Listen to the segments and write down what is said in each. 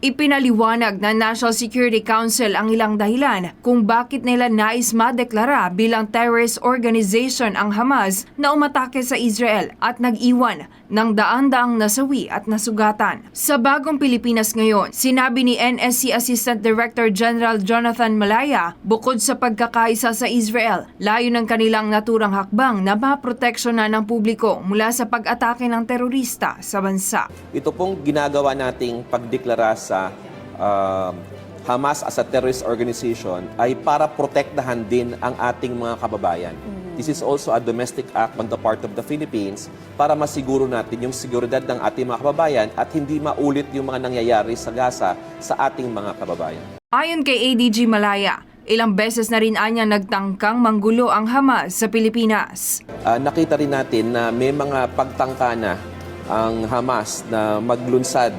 Ipinaliwanag ng National Security Council ang ilang dahilan kung bakit nila nais madeklara bilang terrorist organization ang Hamas na umatake sa Israel at nag-iwan ng daan-daang nasawi at nasugatan. Sa bagong Pilipinas ngayon, sinabi ni NSC Assistant Director General Jonathan Malaya, bukod sa pagkakaisa sa Israel, layo ng kanilang naturang hakbang na maproteksyonan ng publiko mula sa pag-atake ng terorista sa bansa. Ito pong ginagawa nating pagdeklara sa um, Hamas as a terrorist organization ay para protektahan din ang ating mga kababayan. This is also a domestic act on the part of the Philippines para masiguro natin yung seguridad ng ating mga kababayan at hindi maulit yung mga nangyayari sa Gaza sa ating mga kababayan. Ayon kay ADG Malaya, ilang beses na rin anya nagtangkang manggulo ang Hamas sa Pilipinas. Ah, nakita rin natin na may mga pagtangka na ang Hamas na maglunsad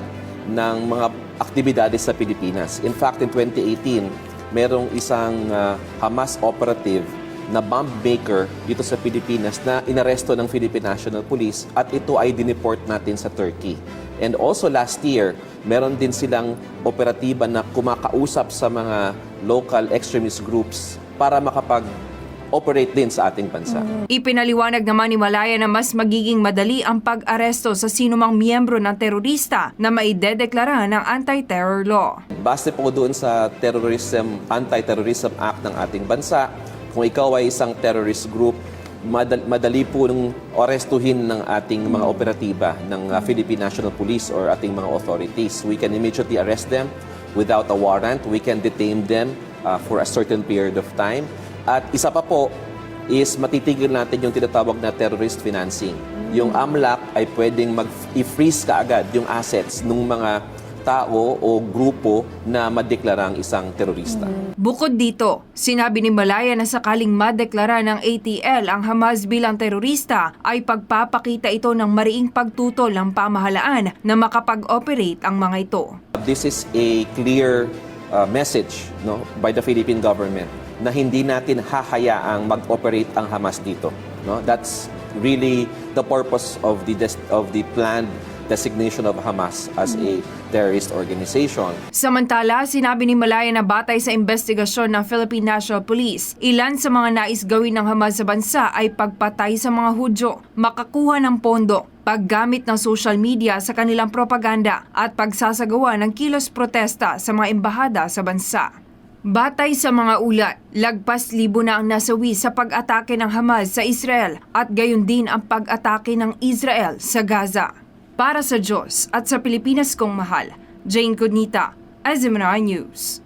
ng mga aktibidades sa Pilipinas. In fact, in 2018, merong isang ah, Hamas operative na bomb maker dito sa Pilipinas na inaresto ng Philippine National Police at ito ay dineport natin sa Turkey. And also last year, meron din silang operatiba na kumakausap sa mga local extremist groups para makapag operate din sa ating bansa. Ipinaliwanag naman ni Malaya na mas magiging madali ang pag-aresto sa sinumang miyembro ng terorista na maidedeklara ng anti-terror law. Base po doon sa terrorism, anti-terrorism act ng ating bansa, kung ikaw ay isang terrorist group, madali, madali po nung arestuhin ng ating mga operatiba ng uh, Philippine National Police or ating mga authorities. We can immediately arrest them without a warrant. We can detain them uh, for a certain period of time. At isa pa po is matitigil natin yung tinatawag na terrorist financing. Yung AMLAC ay pwedeng mag-freeze kaagad yung assets ng mga tao o grupo na madeklarang isang terorista. Bukod dito, sinabi ni Malaya na sakaling madeklara ng ATL ang Hamas bilang terorista ay pagpapakita ito ng mariing pagtutol ng pamahalaan na makapag-operate ang mga ito. This is a clear uh, message no, by the Philippine government na hindi natin hahayaang mag-operate ang Hamas dito. No? That's really the purpose of the of the planned designation of Hamas as a terrorist organization. Samantala, sinabi ni Malaya na batay sa investigasyon ng Philippine National Police, ilan sa mga nais gawin ng Hamas sa bansa ay pagpatay sa mga Hudyo, makakuha ng pondo, paggamit ng social media sa kanilang propaganda at pagsasagawa ng kilos protesta sa mga embahada sa bansa. Batay sa mga ulat, lagpas libo na ang nasawi sa pag-atake ng Hamas sa Israel at gayon din ang pag-atake ng Israel sa Gaza. Para sa Diyos at sa Pilipinas kong mahal, Jane Cudnita, Azimra News.